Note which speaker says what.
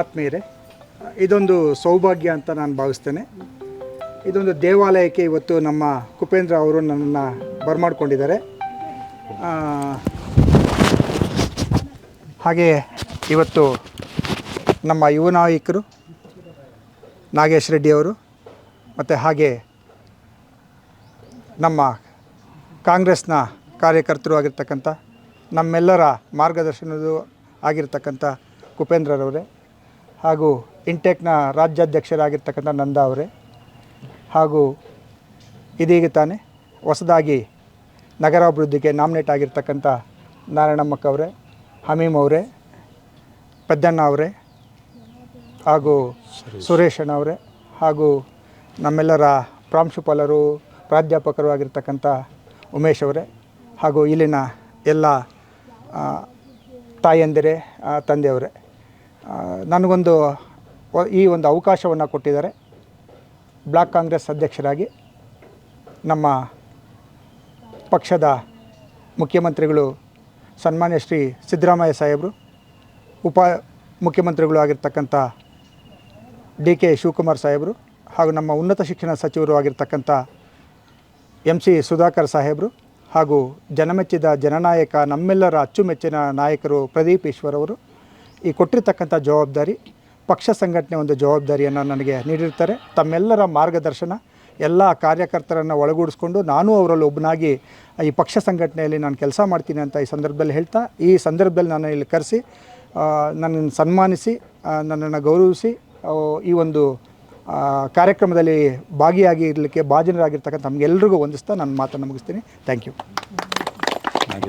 Speaker 1: ಆತ್ಮೀಯರೇ, ಇದೊಂದು ಸೌಭಾಗ್ಯ ಅಂತ ನಾನು ಭಾವಿಸ್ತೇನೆ. ಇದೊಂದು ದೇವಾಲಯಕ್ಕೆ ಇವತ್ತು ನಮ್ಮ ಕುಪೇಂದ್ರ ಅವರು ನನ್ನನ್ನು ಬರಮಾಡ್ಕೊಂಡಿದ್ದಾರೆ. ಹಾಗೆ ಇವತ್ತು ನಮ್ಮ ಯುವ ನಾಯಕರು ನಾಗೇಶ್ ರೆಡ್ಡಿ ಅವರು ಮತ್ತು ಹಾಗೆ ನಮ್ಮ ಕಾಂಗ್ರೆಸ್ನ ಕಾರ್ಯಕರ್ತರು ಆಗಿರ್ತಕ್ಕಂಥ ನಮ್ಮೆಲ್ಲರ ಮಾರ್ಗದರ್ಶನದೂ ಆಗಿರ್ತಕ್ಕಂಥ ಕುಪೇಂದ್ರರವರೇ ಹಾಗೂ ಇಂಟೆಕ್ನ ರಾಜ್ಯಾಧ್ಯಕ್ಷರಾಗಿರ್ತಕ್ಕಂಥ ನಂದಾ ಅವರೇ ಹಾಗೂ ಇದೀಗ ತಾನೇ ಹೊಸದಾಗಿ ನಗರಾಭಿವೃದ್ಧಿಗೆ ನಾಮಿನೇಟ್ ಆಗಿರ್ತಕ್ಕಂಥ ನಾರಾಯಣಮ್ಮಕ್ಕ ಅವರೇ ಹಮೀಮ್ ಅವರೇ ಪೆದ್ದಣ್ಣ ಅವರೇ ಹಾಗೂ ಸುರೇಶಣ್ಣ ಅವರೇ ಹಾಗೂ ನಮ್ಮೆಲ್ಲರ ಪ್ರಾಂಶುಪಾಲರು ಪ್ರಾಧ್ಯಾಪಕರು ಆಗಿರ್ತಕ್ಕಂಥ ಉಮೇಶ್ ಅವರೇ ಹಾಗೂ ಇಲ್ಲಿನ ಎಲ್ಲ ತಾಯಂದಿರೇ ತಂದೆಯವರೇ ನನಗೊಂದು ಈ ಒಂದು ಅವಕಾಶವನ್ನು ಕೊಟ್ಟಿದ್ದಾರೆ. ಬ್ಲಾಕ್ ಕಾಂಗ್ರೆಸ್ ಅಧ್ಯಕ್ಷರಾಗಿ ನಮ್ಮ ಪಕ್ಷದ ಮುಖ್ಯಮಂತ್ರಿಗಳು ಸನ್ಮಾನ್ಯ ಶ್ರೀ ಸಿದ್ದರಾಮಯ್ಯ ಸಾಹೇಬರು, ಉಪ ಮುಖ್ಯಮಂತ್ರಿಗಳು ಆಗಿರ್ತಕ್ಕಂಥ ಡಿ ಕೆ ಶಿವಕುಮಾರ್ ಸಾಹೇಬರು ಹಾಗೂ ನಮ್ಮ ಉನ್ನತ ಶಿಕ್ಷಣ ಸಚಿವರು ಆಗಿರ್ತಕ್ಕಂಥ ಎಂ ಸಿ ಸುಧಾಕರ್ ಸಾಹೇಬರು ಹಾಗೂ ಜನಮೆಚ್ಚಿದ ಜನನಾಯಕ ನಮ್ಮೆಲ್ಲರ ಅಚ್ಚುಮೆಚ್ಚಿನ ನಾಯಕರು ಪ್ರದೀಪ್ ಈಶ್ವರ್ ಅವರು ಈ ಕೊಟ್ಟಿರ್ತಕ್ಕಂಥ ಜವಾಬ್ದಾರಿ, ಪಕ್ಷ ಸಂಘಟನೆ ಒಂದು ಜವಾಬ್ದಾರಿಯನ್ನು ನನಗೆ ನೀಡಿರ್ತಾರೆ. ತಮ್ಮೆಲ್ಲರ ಮಾರ್ಗದರ್ಶನ, ಎಲ್ಲ ಕಾರ್ಯಕರ್ತರನ್ನು ಒಳಗೂಡಿಸ್ಕೊಂಡು ನಾನು ಅವರಲ್ಲಿ ಒಬ್ಬನಾಗಿ ಈ ಪಕ್ಷ ಸಂಘಟನೆಯಲ್ಲಿ ನಾನು ಕೆಲಸ ಮಾಡ್ತೀನಿ ಅಂತ ಈ ಸಂದರ್ಭದಲ್ಲಿ ಹೇಳ್ತಾ, ಈ ಸಂದರ್ಭದಲ್ಲಿ ನಾನು ಇಲ್ಲಿ ಕರೆಸಿ ನನ್ನನ್ನು ಸನ್ಮಾನಿಸಿ ನನ್ನನ್ನು ಗೌರವಿಸಿ ಈ ಒಂದು ಕಾರ್ಯಕ್ರಮದಲ್ಲಿ ಭಾಗಿಯಾಗಿ ಇರಲಿಕ್ಕೆ ಭಾಜನರಾಗಿರ್ತಕ್ಕಂಥ ನಮಗೆಲ್ರಿಗೂ ವಂದಿಸ್ತಾ ನನ್ನ ಮಾತನ್ನು ಮುಗಿಸ್ತೀನಿ. Thank you